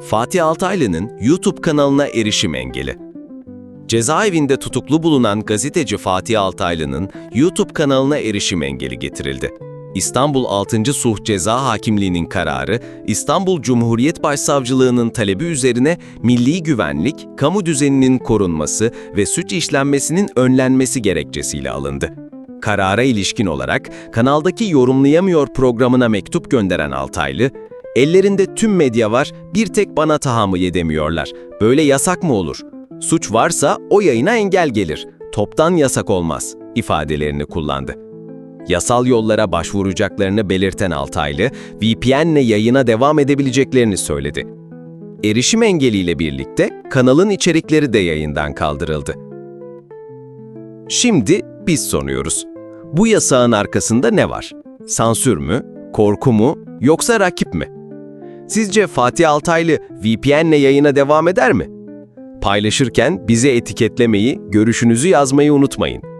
Fatih Altaylı'nın YouTube kanalına erişim engeli. Cezaevinde tutuklu bulunan gazeteci Fatih Altaylı'nın YouTube kanalına erişim engeli getirildi. İstanbul 6. Suh Ceza Hakimliği'nin kararı, İstanbul Cumhuriyet Başsavcılığı'nın talebi üzerine milli güvenlik, kamu düzeninin korunması ve suç işlenmesinin önlenmesi gerekçesiyle alındı. Karara ilişkin olarak kanaldaki Yorumlayamıyor programına mektup gönderen Altaylı, Ellerinde tüm medya var, bir tek bana tahammül edemiyorlar. Böyle yasak mı olur? Suç varsa o yayına engel gelir. Toptan yasak olmaz ifadelerini kullandı. Yasal yollara başvuracaklarını belirten Altaylı, VPN'le yayına devam edebileceklerini söyledi. Erişim engeliyle birlikte kanalın içerikleri de yayından kaldırıldı. Şimdi biz soruyoruz. Bu yasağın arkasında ne var? Sansür mü, korku mu, yoksa rakip mi? Sizce Fatih Altaylı VPN'le yayına devam eder mi? Paylaşırken bizi etiketlemeyi, görüşünüzü yazmayı unutmayın.